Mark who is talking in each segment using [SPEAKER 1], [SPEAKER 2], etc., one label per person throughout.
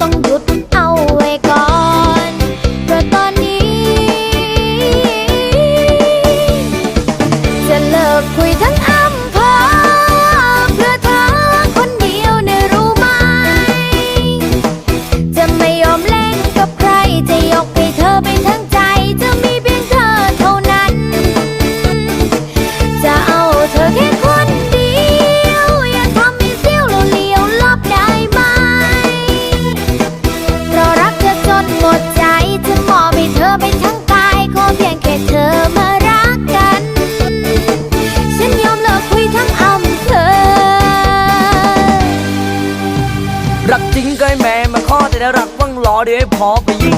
[SPEAKER 1] ต้องหยุดเอาไว้ก่อน รักจริงก็ให้แม่มา
[SPEAKER 2] ขอแต่ถ้ารักว่างรอเดี๋ยวให้พอไปยิง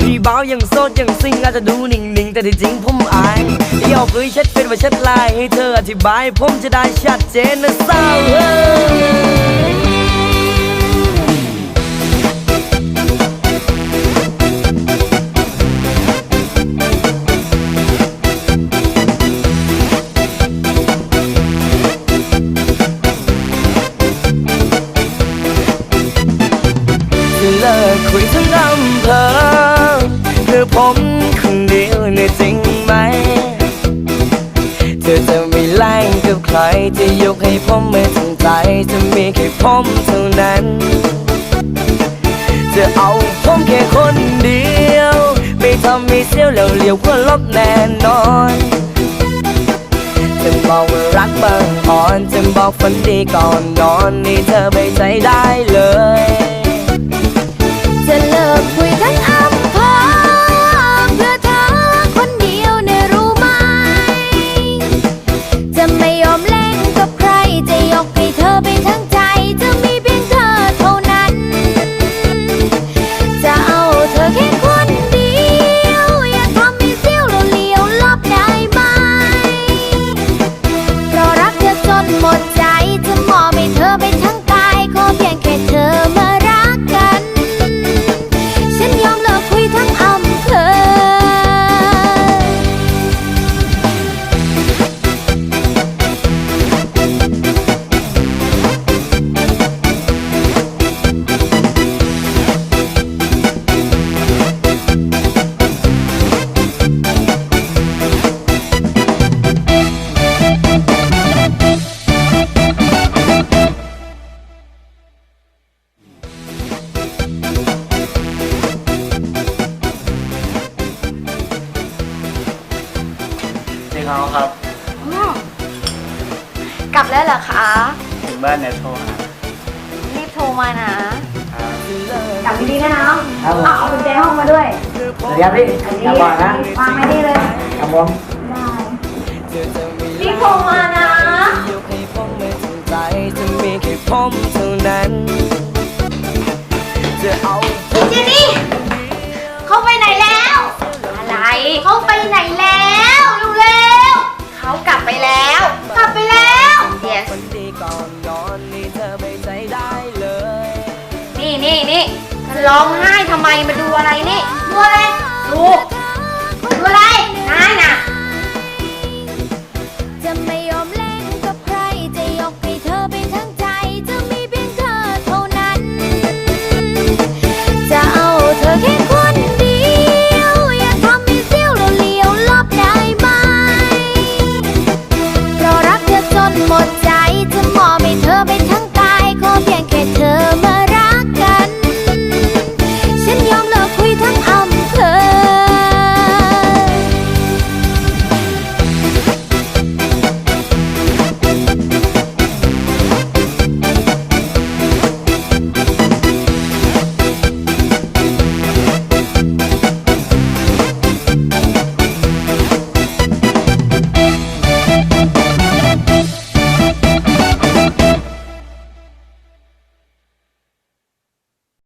[SPEAKER 2] พี่บ้าวยังโสดยังซิงอาจจะดูนิ่งๆ แต่ที่จริงผมอายเดี๋ยวปืนเช็ดเป็นว่าเช็ดลายให้เธออธิบาย ผมจะได้ชัดเจนนะสาวเจะเลิกคุยทั้งอำเภอคือผมคนเดียวเนี่ยจริงไหม เธอจะไม่ไล่กับใครจะยกให้ผมไม่ทั้งใจจะมีแค่ผมเท่านั้น จะเอาผมแค่คนเดียว ไม่ทำให้เสียวแล้วเลี้ยวก็ลบแน่นอนจะบอกว่ารักบางอ่อนจะบอกฝันดีก่อนนอนนี่เธอไปใจได้เลย
[SPEAKER 3] นี่เขาครับ
[SPEAKER 1] กลับแล้วเหรอคะ
[SPEAKER 3] ถึงบ้านเนี่ยโทรหา
[SPEAKER 1] รีบโทรมานะ
[SPEAKER 3] ครับ
[SPEAKER 4] กลับดีๆนะน้อง
[SPEAKER 3] ครับผม
[SPEAKER 4] เอาเอากุญแจห้องมาด้วย
[SPEAKER 3] สวัสดีครับพี่
[SPEAKER 4] อันนี้
[SPEAKER 3] อย่าบอกนะ
[SPEAKER 4] วางไว้นี่เลย
[SPEAKER 3] ครับผม
[SPEAKER 1] รีบโทรมานะ
[SPEAKER 2] ยกให้ผมไม่ทั้งใจจะมีแค่ผมเท่านั้นจะเอาผม
[SPEAKER 1] เจนี่เขาไปไหนแล้ว อะไรเขาไปไหนแล้วเร็วๆ เขากลับไปแล้ว กลับไปแล้ว yes
[SPEAKER 2] คนดีก่อนนอนนี่เธอไปใจได้เลย
[SPEAKER 1] นี่นี่นี่จะร้องไห้ทำไมมาดูอะไรนี่ดูอะไรดูดูอะไรนายน่ะจะไม่ย